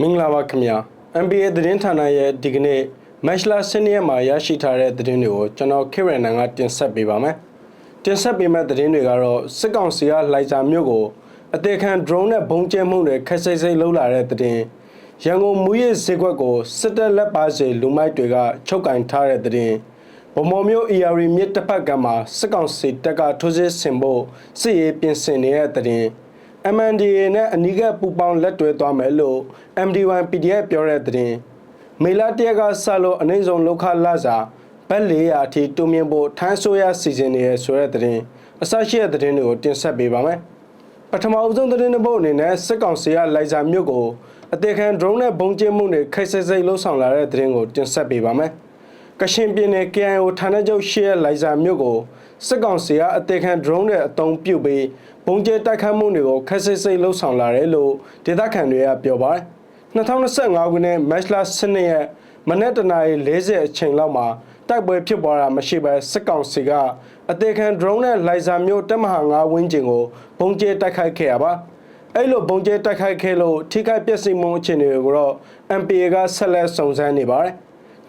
မင်္ဂလာပါခင်ဗျာ MBA သတင်းဌာနရဲ့ဒီကနေ့မတ်လ10ရက်မှာရရှိထားတဲ့သတင်းတွေကိုကျွန်တော်ခေရနန်ကတင်ဆက်ပေးပါမယ်တင်ဆက်ပေးမယ့်သတင်းတွေကတော့စစ်ကောင်စီကလိုက်စာမြို့ကိုအသေးခံ drone နဲ့ဘုံကျဲမှုတွေခက်စိတ်စိတ်လှုပ်လာတဲ့သတင်းရန်ကုန်မူရစ်ဈေးကွက်ကိုစစ်တပ်လက်ပါစေလူမိုက်တွေကချုပ်ကင်ထားတဲ့သတင်းဗမော်မျိုး ER မြစ်တစ်ဖက်ကမှာစစ်ကောင်စီတပ်ကထိုးစစ်ဆင်ဖို့စစ်ရေးပြင်ဆင်နေတဲ့သတင်း MNDA နဲ့အနီးကပ်ပူပေါင်းလက်တွဲသွားမယ်လို့ MD1 PDF ပြောတဲ့သတင်းမေလာတရက်ကစလို့အနှိမ့်ဆုံးလောက်ခလာစာဘက်400အထိတုံမြင့်ဖို့ထန်းဆိုရစီစဉ်နေရဆိုတဲ့သတင်းအစရှိတဲ့သတင်းတွေကိုတင်ဆက်ပေးပါမယ်ပထမအဆုံးသတင်းတစ်ပုဒ်အနေနဲ့စစ်ကောင်စီကလိုက်စာမြို့ကိုအသေးခံ drone နဲ့ဘုံကျင်းမှုတွေခိတ်ဆိတ်ဆိတ်လှုပ်ဆောင်လာတဲ့သတင်းကိုတင်ဆက်ပေးပါမယ်ကရှင်ပြည်နယ် KIO ဌာနချုပ်ရှိတဲ့လိုက်စာမြို့ကိုစစ်ကောင်စီကအသေးခံ drone နဲ့အုံပြုတ်ပြီးဘုံကျဲတိုက်ခတ်မှုတွေကိုခက်ဆိတ်ဆိတ်လှုပ်ဆောင်လာတယ်လို့ဒေသခံတွေကပြောပါတယ် 2025ခုနှစ်မတ်လ12ရက်မနက်တနာရီ40အချိန်လောက်မှာတိုက်ပွဲဖြစ်ပွားတာမရှိဘဲစစ်ကောင်စီကအသေးခံ drone နဲ့လိုက်စာမျိုးတက်မဟာ9ဝင်းကျင်ကိုဘုံကျဲတိုက်ခိုက်ခဲ့ရပါအဲ့လိုဘုံကျဲတိုက်ခိုက်ခဲ့လို့ထိခိုက်ပျက်စီးမှုအခြေအနေတွေကိုတော့ MPA ကဆက်လက်စုံစမ်းနေပါတယ်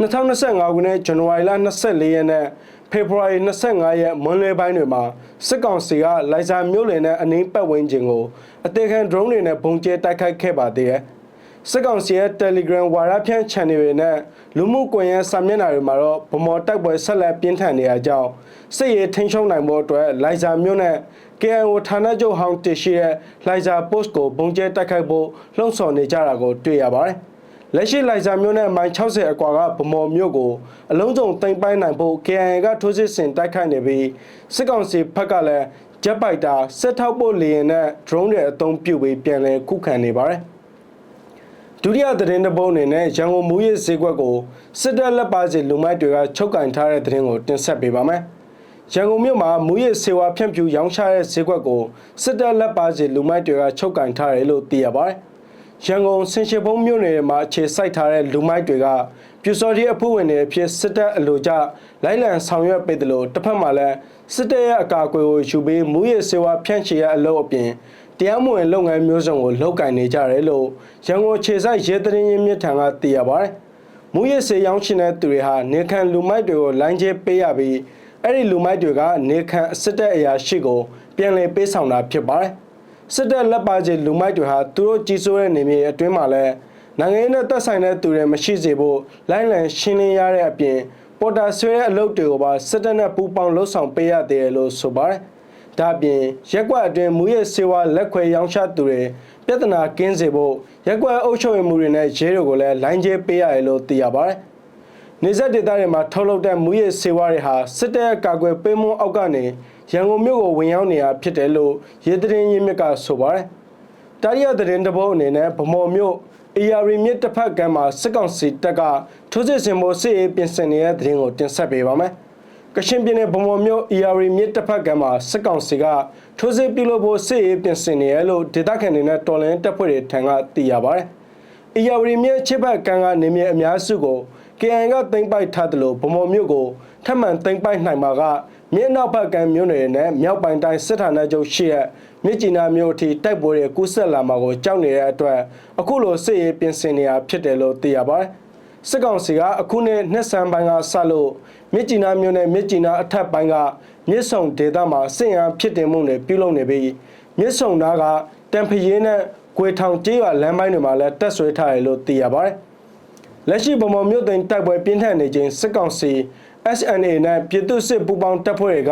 2025ခုနှစ်ဇန်နဝါရီလ24ရက်နဲ့ဖေဖော်ဝါရီ25ရက်မွန်းလွဲပိုင်းတွေမှာစစ်ကောင်စီကလိုက်စာမြို့လယ်နဲ့အနီးပတ်ဝန်းကျင်ကိုအသေးခံ drone တွေနဲ့ပုံကျဲတိုက်ခိုက်ခဲ့ပါသေးတယ်။ စစ်ကောင်စီရဲ့ Telegram ဝါရဖြန့် channel တွေနဲ့လူမှုကွန်ရက်စာမျက်နှာတွေမှာတော့ဗမော်တိုက်ပွဲဆက်လက်ပြင်းထန်နေရကြောင်းစစ်ရေးထိန်းချုပ်နိုင်ဖို့အတွက်လိုက်စာမြို့နဲ့ KIO ဌာနချုပ်ဟောင်းတရှိတဲ့လိုက်စာ post ကိုပုံကျဲတိုက်ခိုက်ဖို့လှုံ့ဆော်နေကြတာကိုတွေ့ရပါတယ်။လက်ရှိလိုက်စာမြို့နဲ့မိုင်60အကွာကဗမော်မြို့ကိုအလုံးစုံတင်ပိုင်းနိုင်ဖို့ KIA ကထိုးစစ်ဆင်တိုက်ခိုက်နေပြီးစစ်ကောင်စီဘက်ကလည်းဂျက်ပိုက်တာစစ်ထောက်ပို့လေယာဉ်နဲ့ drone တွေအသုံးပြုပြီးပြန်လည်ခုခံနေပါတယ် ဒုတိယသတင်းတစ်ပုဒ်အနေနဲ့ရန်ကုန်မူရစ်ဈေးကွက်ကိုစစ်တပ်လက်ပါစီလူမိုက်တွေကချုပ်ကင်ထားတဲ့သတင်းကိုတင်ဆက်ပေးပါမယ်ရန်ကုန်မြို့မှာမူရစ်စေဝါဖြန့်ဖြူရောင်းချတဲ့ဈေးကွက်ကိုစစ်တပ်လက်ပါစီလူမိုက်တွေကချုပ်ကင်ထားတယ်လို့သိရပါတယ်ရန်ကုန်ဆင်ရှေဖုံးမြို့နယ်မှာအခြေစိုက်ထားတဲ့လူမိုက်တွေကပြူစော်ဒီအဖွဲ့ဝင်တွေအဖြစ်စစ်တပ်အလိုကျလိုက်လံဆောင်ရွက်ပေးတယ်လို့တစ်ဖက်မှာလည်းစစ်တပ်ရဲ့အကာအကွယ်ကိုယူပြီးမူရစ်စေဝါဖြန့်ချီရအလုပ်အပြင် တရားမဝင်လုပ်ငန်းမျိုးစုံကိုလုပ်ကင်နေကြတယ်လို့ရန်ကုန်ခြေစိုက်ရဲသတင်းရင်းမြစ်ထံကသိရပါတယ်။မူရစ်စေရောင်းရှင်တဲ့သူတွေဟာနေခံလူမိုက်တွေကိုလိုင်းကျဲပေးရပြီးအဲ့ဒီလူမိုက်တွေကနေခံအစစ်တပ်အရာရှိကိုပြန်လည်ပေးဆောင်တာဖြစ်ပါတယ်။စစ်တပ်လက်ပါချေလူမိုက်တွေဟာသူတို့ကြီးစိုးတဲ့နေမြေအတွင်းမှာလည်းနိုင်ငံရေးနဲ့သက်ဆိုင်တဲ့သူတွေမရှိစေဖို့လိုင်းလံရှင်းလင်းရတဲ့အပြင်ပေါ်တာဆွဲတဲ့အလုပ်တွေကိုပါစစ်တပ်နဲ့ပူးပေါင်းလှုပ်ဆောင်ပေးရသေးတယ်လို့ဆိုပါတယ်။ ဒါ့အပြင်ရက်ကွက်အတွင်းမူရဲ့စေဝါလက်ခွဲရောင်းချသူတွေပြဿနာကင်းစေဖို့ရက်ကွက်အုပ်ချုပ်ရေးမှုတွေနဲ့ရဲတွေကိုလည်းလိုင်းကျဲပေးရတယ်လို့သိရပါတယ်။နေဆက်ဒေသတွေမှာထုတ်လုပ်တဲ့မူရဲ့စေဝါတွေဟာစစ်တပ်ရဲ့ကာကွယ်ပေးမှုအောက်ကနေရန်ကုန်မြို့ကိုဝင်ရောက်နေတာဖြစ်တယ်လို့ရေသတင်းရင်းမြစ်ကဆိုပါတယ်။တာရီယာသတင်းတပုတ်အနေနဲ့ဗမော်မြို့ AR မြစ်တစ်ဖက်ကမ်းမှာစစ်ကောင်စီတပ်ကထိုးစစ်ဆင်ဖို့စစ်ရေးပြင်ဆင်နေတဲ့သတင်းကိုတင်ဆက်ပေးပါမယ်။ ကချင်ပြည်နယ်ဗမော်မြို့ AR မြစ်တစ်ဖက်ကမ်းမှာစစ်ကောင်စီကထိုးစစ်ပြုလုပ်ဖို့စစ်ရေးပြင်ဆင်နေရလို့ဒေသခံတွေနဲ့တော်လန်တပ်ဖွဲ့တွေထံကသိရပါတယ်။ AR မြစ်ချစ်ဘက်ကမ်းကနေမြေအများစုကို KN ကသိမ်းပိုက်ထားတယ်လို့ဗမော်မြို့ကိုထပ်မံသိမ်းပိုက်နိုင်မှာကမြင်းနောက်ဘက်ကမြို့နယ်နဲ့မြောက်ပိုင်းတိုင်းစစ်ဌာနချုပ်ရှိတဲ့မြစ်ကြီးနားမြို့အထိတိုက်ပွဲတွေကူးဆက်လာမှာကိုကြောက်နေတဲ့အတွက်အခုလိုစစ်ရေးပြင်ဆင်နေတာဖြစ်တယ်လို့သိရပါတယ်။ စစ်ကောင်စီကအခုနှစ်နှစ်ဆန်းပိုင်းကစလို့မြစ်ကြီးနားမြို့နယ်မြစ်ကြီးနားအထက်ပိုင်းကမြစ်ဆုံဒေသမှာစစ်ရန်ဖြစ်တင်မှုတွေပြုလုပ်နေပြီးမြစ်ဆုံနားကတံဖရဲနဲ့ဂွေထောင်ကျေးရွာလမ်းပိုင်းတွေမှာလည်းတက်ဆွဲထားတယ်လို့သိရပါတယ်။လက်ရှိဗမာမြို့သိမ်းတိုက်ပွဲပြင်းထန်နေခြင်းစစ်ကောင်စီ SNA နဲ့ပြည်သူ့စစ်ပူးပေါင်းတပ်ဖွဲ့တွေက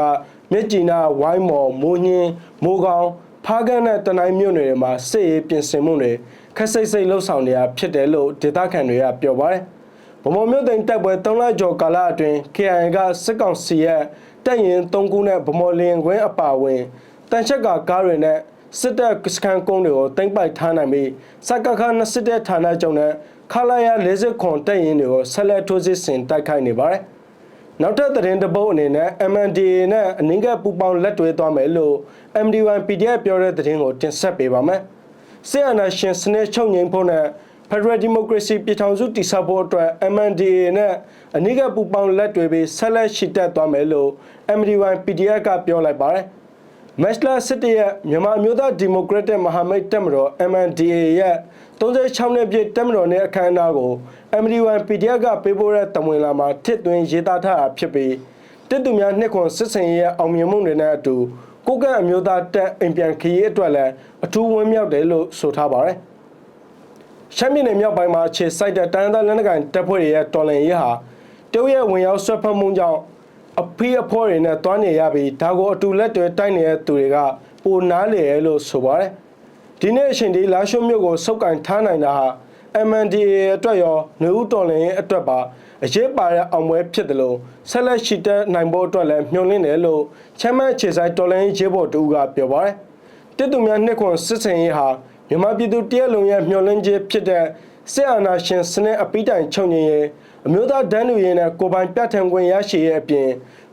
မြစ်ကြီးနားဝိုင်းမော်မိုးညင်းမိုးကောင်းဖားကန်းနဲ့တနိုင်းမြို့နယ်တွေမှာစစ်ရေးပြင်ဆင်မှုတွေခက်စိတ်စိတ်လှုပ်ဆောင်နေတာဖြစ်တယ်လို့ဒေသခံတွေကပြောပါတယ်။ ဗမော်မြို့သိမ်းတပ်ပွဲ၃လကျော်ကာလအတွင်း KIA ကစစ်ကောင်စီရဲ့တပ်ရင်၃ခုနဲ့ဗမော်လင်းကွင်းအပါဝင်တန်ချက်ကကားတွေနဲ့စစ်တပ်စခန်းကုန်းတွေကိုတင်ပိုက်ထားနိုင်ပြီးစကခ၂စစ်တပ်ဌာနချုပ်နဲ့ခလာရ40ခွန်တပ်ရင်တွေကိုဆက်လက်ထိုးစစ်ဆင်တိုက်ခိုက်နေပါတယ်။နောက်ထပ်သတင်းတပုတ်အနေနဲ့ MNDA နဲ့အနည်းငယ်ပူပေါင်းလက်တွဲသွားမယ်လို့ MD1 PDF ပြောတဲ့သတင်းကိုတင်ဆက်ပေးပါမယ်။ဆီယနာရှင်စနစ်ချုပ်ငိမ့်ဖို့နဲ့ Federal Democracy ပြည်ထောင်စုတည်ဆောက်ဖို့အတွက် MNDA နဲ့အနည်းငယ်ပူပေါင်းလက်တွဲပြီးဆက်လက်ရှိတက်သွားမယ်လို့ MD1 PDF ကပြောလိုက်ပါတယ်။မက်လာစစ်တရဲ့မြန်မာမျိုးသားဒီမိုကရက်တစ်မဟာမိတ်တက်မတော် MNDAA ရဲ့36နှစ်ပြည့်တက်မတော်နဲ့အခမ်းအနားကို MD1 PDF ကပေးပို့တဲ့တမဝင်လာမှာတစ်သွင်းရေးသားထားတာဖြစ်ပြီးတစ်သူများနှစ်ခွန်စစ်စင်ရေးရဲ့အောင်မြင်မှုတွေနဲ့အတူကိုကန့်အမျိုးသားတက်အိမ်ပြန်ခရီးအတွက်လည်းအထူးဝန်းမြောက်တယ်လို့ဆိုထားပါတယ်။ ရှမ်းပြည်နယ်မြောက်ပိုင်းမှာခြေစိုက်တဲ့တိုင်းဒေသလက်နက်ကိုင်တပ်ဖွဲ့တွေရဲ့တော်လှန်ရေးဟာတရုတ်ရဲ့ဝင်ရောက်ဆွဲဖက်မှုကြောင့်အဖိအဖော်တွေနဲ့တွားနေရပြီးဒါကိုအတူလက်တွဲတိုက်နေတဲ့သူတွေကပိုနားလေရလို့ဆိုပါတယ်။ဒီနေ့အချိန်ဒီလာရှုံမြို့ကိုစုပ်ကန်ထားနိုင်တာဟာ MNDAA အတွက်ရောနှွေဦးတော်လှန်ရေးအတွက်ပါအရေးပါတဲ့အောင်ပွဲဖြစ်တယ်လို့ဆက်လက်ရှိတဲ့နိုင်ဖို့အတွက်လည်းမျှော်လင့်တယ်လို့ချမ်းမတ်ခြေစိုက်တော်လှန်ရေးရေးဘော်တူကပြောပါတယ်။တစ်သူများနှစ်ခွန်စစ်စင်ရေးဟာ မြန်မာပြည်သူတရက်လုံးရဲ့မျှော်လင့်ချက်ဖြစ်တဲ့စစ်အာဏာရှင်စနစ်အပိတိုင်ချုပ်ငြိမ်းရေးအမျိုးသားဒန်းလူရေးနဲ့ကိုယ်ပိုင်ပြဋ္ဌာန်းခွင့်ရရှိရေးအပြင်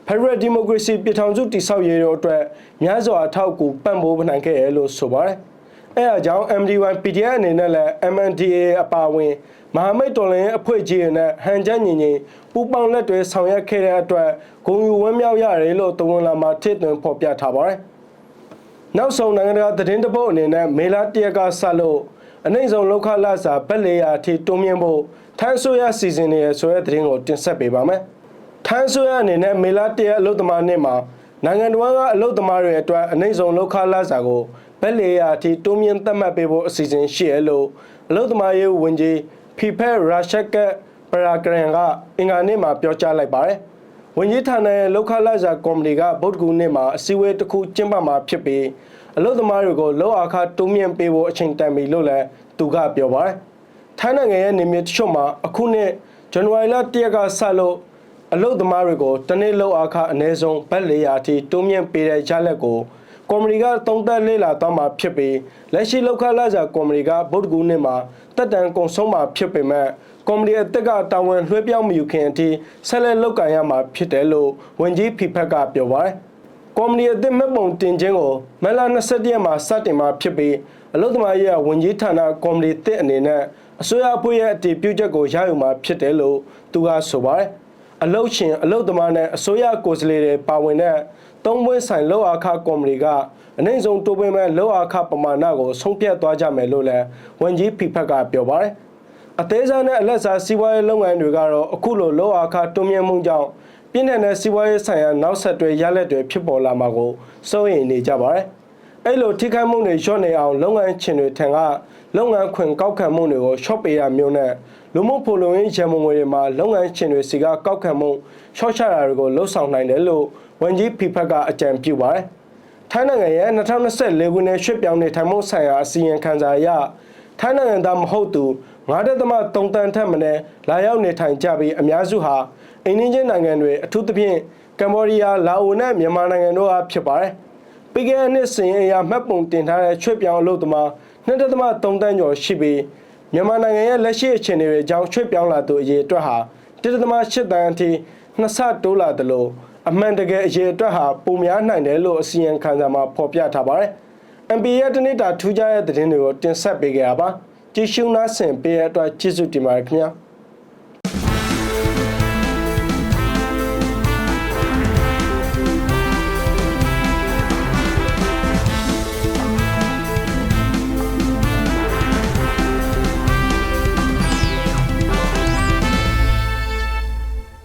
ဖက်ဒရယ်ဒီမိုကရေစီပြည်ထောင်စုတည်ဆောက်ရေးတို့အတွက်များစွာအထောက်အကူပံ့ပိုးနိုင်ခဲ့ရလို့ဆိုပါတယ်။အဲအကြောင်း MD1 PDF အနေနဲ့လည်း MNDAA အပါအဝင်မဟာမိတ်တော်လှန်ရေးအဖွဲ့ကြီးတွေနဲ့ဟန်ချက်ညီညီပူးပေါင်းလက်တွဲဆောင်ရွက်ခဲ့တဲ့အတွက်ဂုဏ်ယူဝန်းမြောက်ရတယ်လို့တဝန်လာမှာထည့်သွင်းဖော်ပြထားပါတယ်။ နောက်ဆုံးနိုင်ငံတကာသတင်းတပုတ်အနေနဲ့မေလာတရက်ကစလို့အနိုင်ဆုံးလောက်ခလာစာဘက်လေယာအထိတွန်းမြင့်ဖို့ထိုင်းဆိုရစီစဉ်နေရဆိုတဲ့သတင်းကိုတင်ဆက်ပေးပါမယ်။ထိုင်းဆိုရအနေနဲ့မေလာတရက်အလုတ်သမားနေ့မှာနိုင်ငံတော်ကအလုတ်သမားတွေအတွက်အနိုင်ဆုံးလောက်ခလာစာကိုဘက်လေယာအထိတွန်းမြင့်သတ်မှတ်ပေးဖို့အစီအစဉ်ရှိရလို့အလုတ်သမားရေးဝန်ကြီးဖီဖက်ရာရှက်ကပရာဂရန်ကအင်္ဂါနေ့မှာပြောကြားလိုက်ပါတယ်။ ဝန်ကြီးဌာနရဲ့လောက်ခလာစာကော်မတီကဗုဒ္ဓဂူနေ့မှာအစည်းအဝေးတစ်ခုကျင်းပမှာဖြစ်ပြီးအလုသမားတွေကိုလောက်အခါတုံးမြင့်ပေးဖို့အချိန်တန်ပြီလို့လည်းသူကပြောပါတယ်။ထိုင်းနိုင်ငံရဲ့နေမြေတချို့မှာအခုနှစ်ဇန်နဝါရီလ၁ရက်ကစလို့အလုသမားတွေကိုတနေ့လောက်အခါအနည်းဆုံးဘတ်400အထိတုံးမြင့်ပေးတဲ့ရလက်ကိုကော်မတီကသုံးသက်လေ့လာသွားမှာဖြစ်ပြီးလက်ရှိလောက်ခလာစာကော်မတီကဗုဒ္ဓဂူနေ့မှာတက်တန်ကုံဆုံးမှာဖြစ်ပေမဲ့ ကော်မတီအသက်ကတာဝန်လွှဲပြောင်းမယူခင်အထိဆက်လက်လုပ်ကိုင်ရမှာဖြစ်တယ်လို့ဝန်ကြီးဖီဖက်ကပြောပါတယ်။ကော်မတီအသစ်မဲ့ပုံတင်ခြင်းကိုမက်လာ21ရက်မှာစတင်မှာဖြစ်ပြီးအလုသမားရေးဝန်ကြီးဌာနကော်မတီအသစ်အနေနဲ့အစိုးရအဖွဲ့ရဲ့အတည်ပြုချက်ကိုရယူမှာဖြစ်တယ်လို့သူကဆိုပါတယ်။အလုတ်ရှင်အလုသမားနဲ့အစိုးရကိုယ်စားလှယ်တွေပါဝင်တဲ့သုံးပွင့်ဆိုင်လောက်အခကော်မတီကအနိုင်ဆုံးတိုးပွင့်မဲ့လောက်အခပမာဏကိုဆုံးဖြတ်သွားကြမယ်လို့လည်းဝန်ကြီးဖီဖက်ကပြောပါတယ်။ အသေးစားနဲ့အလက်စားစီးပွားရေးလုပ်ငန်းတွေကတော့အခုလိုလောအခတွန်းမြင့်မှုကြောင့်ပြင်းထန်တဲ့စီးပွားရေးဆိုင်ရာနောက်ဆက်တွဲရလဒ်တွေဖြစ်ပေါ်လာမှာကိုစိုးရိမ်နေကြပါတယ်။အဲ့လိုထိခိုက်မှုတွေလျှော့နေအောင်လုပ်ငန်းရှင်တွေထံကလုပ်ငန်းခွင်ကောက်ခံမှုတွေကိုရှော့ပေးရမျိုးနဲ့လူမှုဖော်လုံရေးရန်ပုံငွေတွေမှာလုပ်ငန်းရှင်တွေစီကကောက်ခံမှုရှော့ချတာတွေကိုလှုံ့ဆော်နိုင်တယ်လို့ဝန်ကြီးဖီဖက်ကအကြံပြုပါတယ်။ထိုင်းနိုင်ငံရဲ့2024ခုနှစ်ရွှေ့ပြောင်းနေထိုင်မှုဆိုင်ရာအစီရင်ခံစာအရထိုင်းနိုင်ငံသားမဟုတ်သူ 9.3တန်းထက်မနည်းလာရောက်နေထိုင်ကြပြီးအများစုဟာအိန္ဒိယနိုင်ငံတွေအထူးသဖြင့်ကမ္ဘောဒီးယားလာအိုနဲ့မြန်မာနိုင်ငံတို့အားဖြစ်ပါတယ်။ပြီးခဲ့တဲ့နှစ်စဉ်အရမှတ်ပုံတင်ထားတဲ့ရွှေ့ပြောင်းအလုပ်သမား2.3တန်းကျော်ရှိပြီးမြန်မာနိုင်ငံရဲ့လက်ရှိအခြေအနေတွေအကြောင်းရွှေ့ပြောင်းလာသူအရေအတွက်ဟာ1.8တန်းအထိနှစ်ဆတိုးလာသလိုအမှန်တကယ်အရေအတွက်ဟာပိုများနိုင်တယ်လို့အစီရင်ခံစာမှာဖော်ပြထားပါတယ်။ MP ရဲ့တနေ့တာထူးခြားတဲ့သတင်းတွေကိုတင်ဆက်ပေးကြရပါ ကြည့်ရှုနားဆင်ပေးတဲ့အတွက်ကျေးဇူးတင်ပါတယ်ခင်ဗျာ။